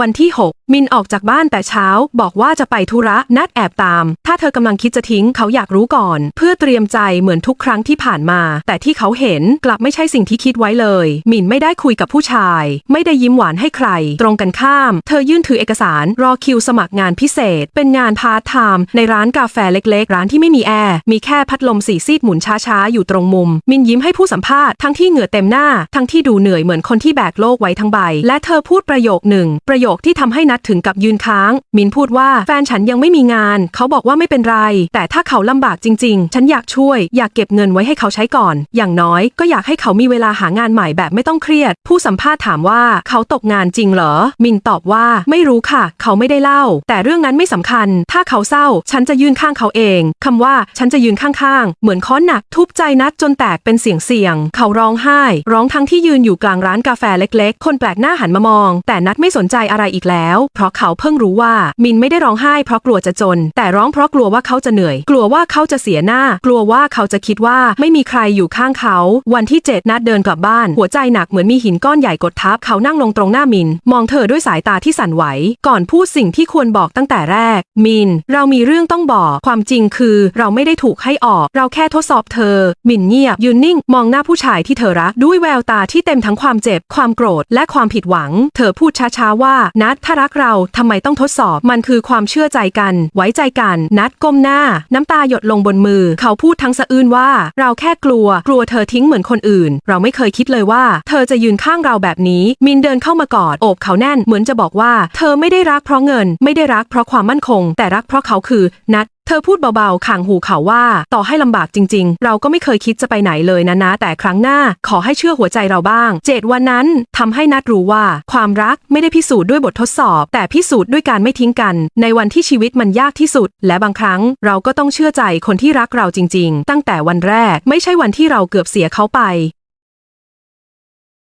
วันที่ 6 มินออกจากบ้านแต่เช้า บอกว่าจะไปธุระนัดแอบตาม ถ้าเธอกำลังคิดจะทิ้งเขาอยากรู้ก่อน เพื่อเตรียมใจเหมือนทุกครั้งที่ผ่านมา แต่ที่เขาเห็นกลับไม่ใช่สิ่งที่คิดไว้เลย มินไม่ได้คุยกับผู้ชาย ไม่ได้ยิ้มหวานให้ใคร ตรงกันข้าม เธอยื่นถือเอกสารรอคิวสมัครงานพิเศษ เป็นงานพาร์ทไทม์ในร้านกาแฟเล็กๆ ร้านที่ไม่มีแอร์มีแค่พัดลมสีซีดหมุนช้าๆอยู่ตรงมุม มินยิ้มให้ผู้สัมภาษณ์ทั้งที่เหงื่อเต็มหน้า ทั้งที่ดูเหนื่อยเหมือนคนที่แบกโลกไว้ทั้งใบ และเธอพูดประโยคหนึ่งประโยคที่ทำให้นัดถึงกับยืนค้าง มินพูดว่าแฟนฉันยังไม่มีงาน เขาบอกว่าไม่เป็นไร แต่ถ้าเขาลำบากจริง ๆ ฉันอยากช่วย อยากเก็บเงินไว้ให้เขาใช้ก่อน อย่างน้อยก็อยากให้เขามีเวลาหางานใหม่แบบไม่ต้องเครียด ผู้สัมภาษณ์ถามว่าเขาตกงานจริงเหรอ มินตอบว่าไม่รู้ค่ะ เขาไม่ได้เล่า แต่เรื่องนั้นไม่สำคัญ ถ้าเขาเศร้า ฉันจะยืนข้างเขาเองคำว่าฉันจะยืนข้างๆ เหมือนค้อนหนักทุบใจนัดจนแตกเป็นเสียงเสียง เขาร้องไห้ ร้องทั้งที่ยืนอยู่กลางร้านกาแฟเล็ก ๆ คนแปลกหน้าหันมามอง แต่นัดไม่สนใจอะไรอีกแล้ว เพราะเขาเพิ่งรู้ว่ามินไม่ได้ร้องไห้เพราะกลัวจะจน แต่ร้องเพราะกลัวว่าเขาจะเหนื่อย กลัวว่าเขาจะเสียหน้า กลัวว่าเขาจะคิดว่าไม่มีใครอยู่ข้างเขา วันที่เจ็ดนัดเดินกลับบ้าน หัวใจหนักเหมือนมีหินก้อนใหญ่กดทับเขานั่งลงตรงหน้ามิน มองเธอด้วยสายตาที่สั่นไหว ก่อนพูดสิ่งที่ควรบอกตั้งแต่แรก มิน เรามีเรื่องต้องบอกความจริงคือ เราไม่ได้ถูกให้ออก เราแค่ทดสอบเธอ มินเงียบยืนนิ่ง มองหน้าผู้ชายที่เธอรักด้วยแววตาที่เต็มทั้งความเจ็บ ความโกรธและความผิดหวัง เธอพูดช้าๆว่าว่านัดถ้ารักเราทำไมต้องทดสอบ มันคือความเชื่อใจกัน ไว้ใจกัน นัดก้มหน้า น้ำตาหยดลงบนมือ เขาพูดทั้งสะอื้นว่า เราแค่กลัว กลัวเธอทิ้งเหมือนคนอื่น เราไม่เคยคิดเลยว่า เธอจะยืนข้างเราแบบนี้ มินเดินเข้ามากอดโอบเขาแน่นเหมือนจะบอกว่า เธอไม่ได้รักเพราะเงิน ไม่ได้รักเพราะความมั่นคง แต่รักเพราะเขาคือ นัด เธอพูดเบาๆข่างหูเขาว่า ต่อให้ลำบากจริง ๆ เราก็ไม่เคยคิดจะไปไหนเลยนะนะ แต่ครั้งหน้าขอให้เชื่อหัวใจเราบ้าง เจดวันนั้นทำให้นัดรู้ว่า ความรักไม่ได้พิสูจน์ด้วยบททดสอบ แต่พิสูจน์ด้วยการไม่ทิ้งกัน ในวันที่ชีวิตมันยากที่สุด และบางครั้งเราก็ต้องเชื่อใจคนที่รักเราจริง ๆ ตั้งแต่วันแรกไม่ใช่วันที่เราเกือบเสียเขาไป